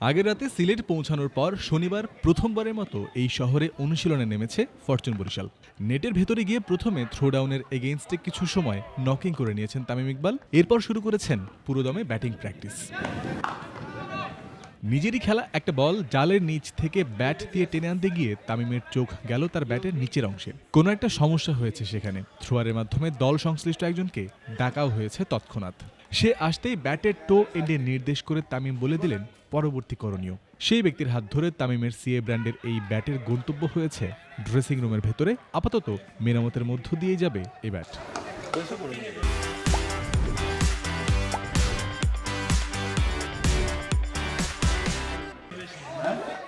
আগের রাতে সিলেট পৌঁছানোর পর শনিবার প্রথমবারের মতো এই শহরে অনুশীলনে নেমেছে ফরচুন বরিশাল। নেটের ভেতরে গিয়ে প্রথমে থ্রোডাউনের এগেইনস্টে কিছু সময় নকিং করে নিয়েছেন তামিম ইকবাল। এরপর শুরু করেছেন পুরোদমে ব্যাটিং প্র্যাকটিস। নিজেরই খেলা, একটা বল জালের নিচ থেকে ব্যাট দিয়ে টেনে আনতে গিয়ে তামিমের চোখ গেল তার ব্যাটের নিচের অংশে। কোনো একটা সমস্যা হয়েছে সেখানে। থ্রোয়ারের মাধ্যমে দল সংশ্লিষ্ট একজনকে ডাকাও হয়েছে তৎক্ষণাৎ। সে আসতেই ব্যাটের টো এন্ডে নির্দেশ করে তামিম বলে দিলেন, পরবর্তী করণীয়। সেই ব্যক্তির হাত ধরে তামিমের সিএ ব্র্যান্ডের এই ব্যাটের গন্তব্য হয়েছে ড্রেসিং রুমের ভেতরে। আপাতত মেরামতের মধ্য দিয়ে যাবে এ ব্যাট।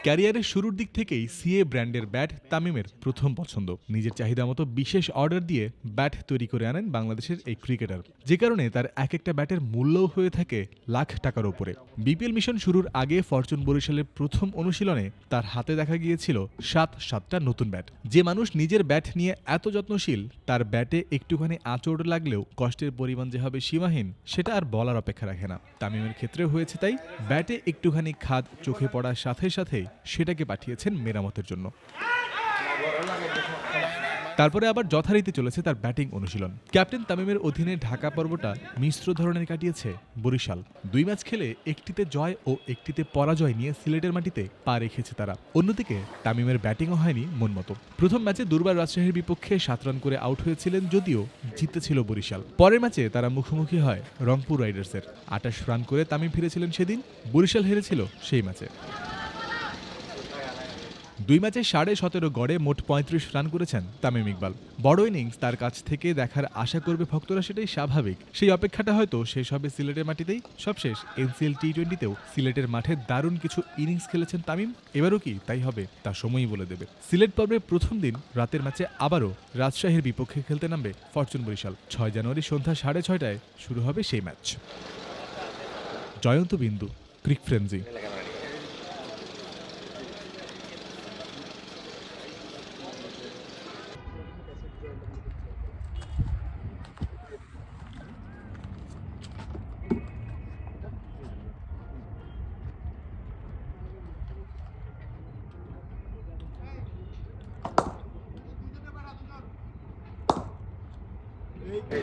ক্যারিয়ারের শুরুর দিক থেকেই সিএ ব্র্যান্ডের ব্যাট তামিমের প্রথম পছন্দ। নিজের চাহিদা মতো বিশেষ অর্ডার দিয়ে ব্যাট তৈরি করে আনেন বাংলাদেশের এই ক্রিকেটার। যে কারণে তার এক একটা ব্যাটের মূল্যও হয়ে থাকে লাখ টাকার ওপরে বিপিএল মিশন শুরুর আগে ফরচুন বরিশালের প্রথম অনুশীলনে তার হাতে দেখা গিয়েছিল সাত সাতটা নতুন ব্যাট। যে মানুষ নিজের ব্যাট নিয়ে এত যত্নশীল, তার ব্যাটে একটুখানি আঁচড় লাগলেও কষ্টের পরিমাণ যে হবে সীমাহীন, সেটা আর বলার অপেক্ষা রাখে না। তামিমের ক্ষেত্রে হয়েছে তাই, ব্যাটে একটুখানি খাদ চোখে পড়ার সাথে সাথে সেটাকে পাঠিয়েছেন মেরামতের জন্য। তারপরে আবার যথারীতি চলেছে তার ব্যাটিং অনুশীলন। ক্যাপ্টেন তামিমের অধীনে ঢাকা পর্বটা মিশ্র ধরনের কাটিয়েছে বরিশাল। দুই ম্যাচ খেলে একটিতে জয় ও একটিতে পরাজয় নিয়ে সিলেটের মাটিতে পা রেখেছে তারা। অন্যদিকে তামিমের ব্যাটিংও হয়নি মন মতো। প্রথম ম্যাচে দুর্বার রাজশাহীর বিপক্ষে সাত রান করে আউট হয়েছিলেন যদিও জিতেছিল বরিশাল। পরের ম্যাচে তারা মুখোমুখি হয় রংপুর রাইডার্সের। আটাশ রান করে তামিম ফিরেছিলেন সেদিন। বরিশাল হেরেছিল সেই ম্যাচে। দুই ম্যাচে সাড়ে সতেরো গড়ে মোট পঁয়ত্রিশ রান করেছেন তামিম ইকবাল। বড় ইনিংস তার কাছ থেকে দেখার আশা করবে ভক্তরা সেটাই স্বাভাবিক। সেই অপেক্ষাটা হয়তো শেষ হবে সিলেটের মাটিতেই। সবশেষ এনসিএল টি টোয়েন্টিতেও সিলেটের মাঠে দারুণ কিছু ইনিংস খেলেছেন তামিম। এবারও কি তাই হবে তা সময়ই বলে দেবে। সিলেট পর্বের প্রথম দিন রাতের ম্যাচে আবারও রাজশাহীর বিপক্ষে খেলতে নামবে ফরচুন বরিশাল। ছয় জানুয়ারি সন্ধ্যা সাড়ে ছয়টায় শুরু হবে সেই ম্যাচ। জয়ন্ত বিন্দু, ক্রিক ফ্রেন্সি। Hey,